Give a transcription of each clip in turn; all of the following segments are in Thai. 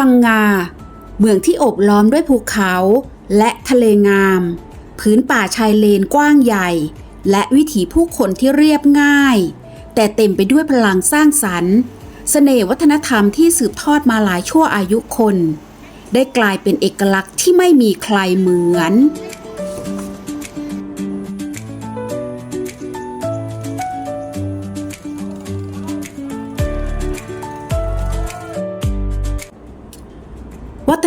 พังงา เมืองที่โอบล้อมด้วยภูเขาและทะเลงาม พื้นป่าชายเลนกว้างใหญ่ และวิถีผู้คนที่เรียบง่าย แต่เต็มไปด้วยพลังสร้างสรรค์ เสน่ห์วัฒนธรรมที่สืบทอดมาหลายชั่วอายุคน ได้กลายเป็นเอกลักษณ์ที่ไม่มีใครเหมือน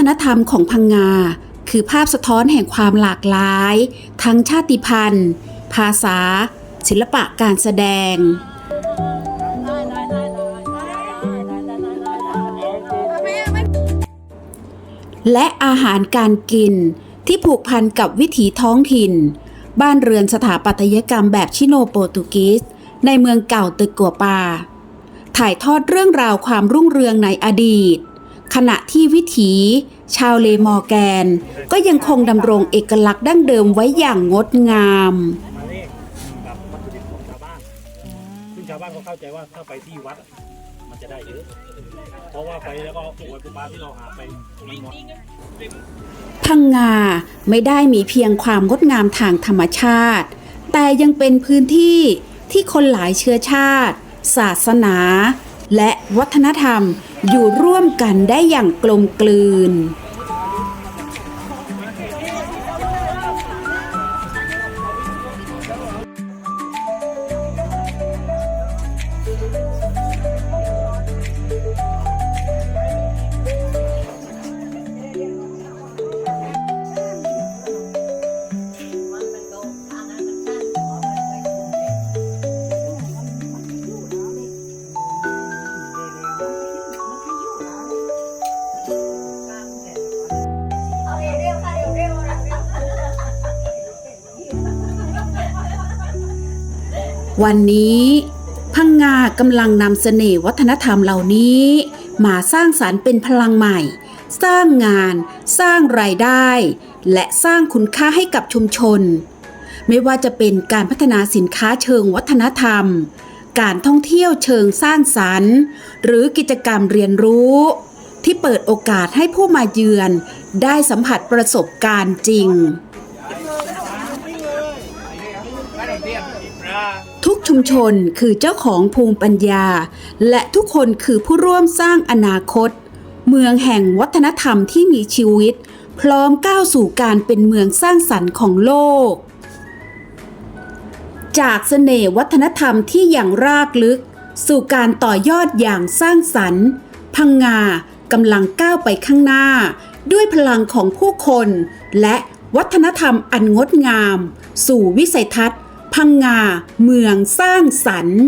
นธรรมของพังงา คือภาพสะท้อนแห่งความหลากหลาย ทั้งชาติพันธุ์ ภาษา ศิลปะการแสดงและอาหารการกินที่ผูกพันกับวิถีท้องถิ่น บ้านเรือนสถาปัตยกรรมแบบชิโนโปรตุกีสในเมืองเก่าตึกกัวปา ถ่ายทอดเรื่องราวความรุ่งเรืองในอดีต ขณะที่วิถี ชาวเลมอแกนก็ยังคงดำรงเอกลักษณ์ดั้งเดิมไว้อย่างงดงามมาเลขกับวัตถุดิบของชาวบ้านซึ่งชาวบ้านเขาเข้าใจว่าถ้าไปที่วัดอะมันจะได้เยอะ เพราะว่าไปแล้วก็ปูไว้ปูปลาที่เราหาไปไม่หมด พังงาไม่ได้มีเพียงความงดงามทางธรรมชาติ แต่ยังเป็นพื้นที่ที่คนหลายเชื้อชาติ ศาสนา และวัฒนธรรมอยู่ร่วมกันได้อย่างกลมกลืน วันนี้พังงากำลังนำเสน่ห์วัฒนธรรมเหล่านี้ มาสร้างสารรค์เป็นพลังใหม่ สร้างงาน สร้างรายได้ และสร้างคุณค่าให้กับชุมชน ไม่ว่าจะเป็นการพัฒนาสินค้าเชิงวัฒนธรรม การท่องเที่ยวเชิงสร้างสรรค์ หรือกิจกรรมเรียนรู้ ที่เปิดโอกาสให้ผู้มาเยือน ได้สัมผัสประสบการณ์จริง ชุมชนคือเจ้าของภูมิปัญญา และทุกคนคือผู้ร่วมสร้างอนาคต เมืองแห่งวัฒนธรรมที่มีชีวิต พร้อมก้าวสู่การเป็นเมืองสร้างสรรค์ของโลก จากเสน่ห์วัฒนธรรมที่อย่างรากลึก สู่การต่อยอดอย่างสร้างสรรค์ พังงากำลังก้าวไปข้างหน้า ด้วยพลังของผู้คน และวัฒนธรรมอันงดงาม สู่วิสัยทัศน์ พังงา เมืองสร้างสรรค์